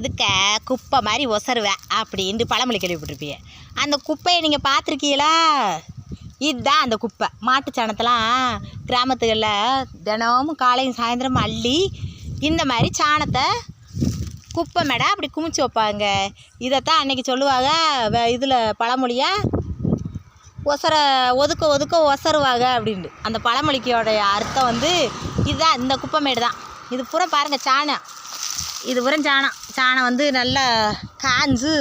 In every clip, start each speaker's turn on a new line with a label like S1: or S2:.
S1: ஒதுக்க குப்பை மாதிரி ஒசருவேன் அப்படின்ட்டு பழமொழி கேள்விப்பட்டிருப்பீங்க. அந்த குப்பையை நீங்கள் பார்த்துருக்கீங்களா? இதுதான் அந்த குப்பை. மாட்டு சாணத்தெல்லாம் கிராமத்துகளில் தினமும் காலையும் சாயந்தரம் அள்ளி இந்த மாதிரி சாணத்தை குப்பை மேடை அப்படி குமிச்சு வைப்பாங்க. இதைத்தான் அன்னைக்கு சொல்லுவாங்க இதில் பழமொழியாக ஒசர ஒதுக்க ஒதுக்க ஒசருவாங்க அப்படின்ட்டு. அந்த பழமொழிக்கோடைய அர்த்தம் வந்து இதுதான் இந்த குப்பை மேடு தான் இது பூரா பாருங்கள் சாணம். இது பூரா சாணம் சாணம் வந்து நல்லா காஞ்சு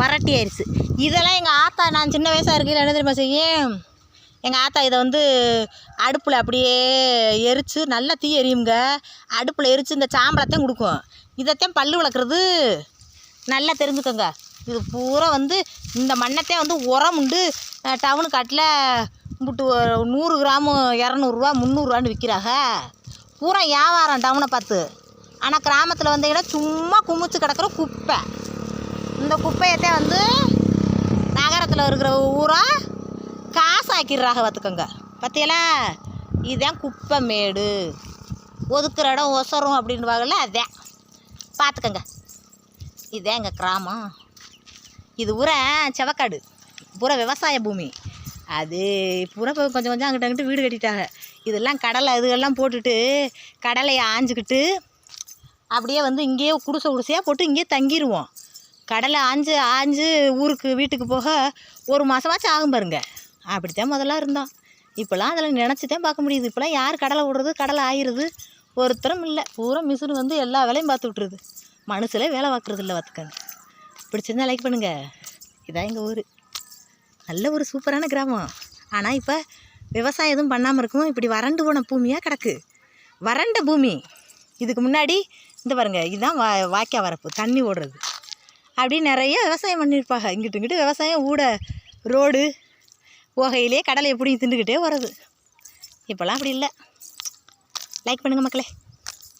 S1: வரட்டி ஆயிடுச்சு இதெல்லாம் எங்கள் ஆத்தா நான் சின்ன வயசாக இருக்கையில் என்ன தெரியுமா செய்யும் எங்கள் ஆத்தா இதை வந்து அடுப்பில் அப்படியே எரித்து நல்லா தீ எரியுங்க அடுப்பில் எரித்து இந்த சாம்பலத்தையும் கொடுக்கும். இதைத்தையும் பல்லு விளக்குறது நல்லா தெரிஞ்சுக்கோங்க. இது பூரா வந்து இந்த மண்ணத்தே வந்து உரம் உண்டு. டவுனு காட்டில் கும்பிட்டு நூறு கிராமு இரநூறுவா முந்நூறுரூவான்னு விற்கிறாங்க. பூரா வியாபாரம் டவுனை பார்த்து. ஆனால் கிராமத்தில் வந்தீங்கன்னா சும்மா குமிச்சு கிடக்குற குப்பை. இந்த குப்பையத்தே வந்து நகரத்தில் இருக்கிற ஊரா காசாக்கிடுறாங்க பார்த்துக்கோங்க பார்த்தியலா இதுதான் குப்பை மேடு. ஒதுக்குற இடம் ஒசரும் அப்படின்வாங்கல்ல அதான் பார்த்துக்கோங்க இதுதான் எங்கள் கிராமம். இது பூரா செவக்காடு. பூரா விவசாய பூமி. அது பூரா இப்போ கொஞ்சம் கொஞ்சம் அங்கிட்ட அங்கிட்டு வீடு கட்டிட்டாங்க. இதெல்லாம் கடலை இதுகெல்லாம் போட்டுட்டு கடலையை ஆஞ்சிக்கிட்டு அப்படியே வந்து இங்கேயே குடிசை குடிசையாக போட்டு இங்கேயே தங்கிடுவோம் கடலை ஆஞ்சு ஆஞ்சு ஊருக்கு வீட்டுக்கு போக ஒரு மாதமாச்சும் ஆகும் பாருங்க. அப்படித்தான் முதல்ல இருந்தோம். இப்போலாம் அதில் நினச்சி தான் பார்க்க முடியுது. இப்போலாம் யார் கடலை விடுறது கடலை ஆயிடுது ஒருத்தரும் இல்லை. பூரா மிஷின் வந்து எல்லா வேலையும் பார்த்து விட்ருது மனுஷில் வேலை பார்க்குறது இல்லை பார்த்துக்கங்க. பிடிச்சிருந்தா லைக் பண்ணுங்கள் இதான் எங்கள் ஊர். நல்ல ஒரு சூப்பரான கிராமம். ஆனால் இப்போ விவசாயம் எதுவும் பண்ணாமல் இருக்கும் இப்படி வறண்டு போன பூமியாக கிடக்கு. வறண்ட பூமி. இதுக்கு முன்னாடி இந்த பாருங்க இதுதான் வா வாய்க்கா வரப்பு தண்ணி ஓடுறது. அப்படி நிறைய விவசாயம் பண்ணியிருப்பாங்க. இங்கிட்டு இங்கிட்டு விவசாயம் ஊட ரோடு ஓகையிலே கடலை எப்படி திண்டுக்கிட்டே வர்றது. இப்போல்லாம் அப்படி இல்லை. லைக் பண்ணுங்கள் மக்களே.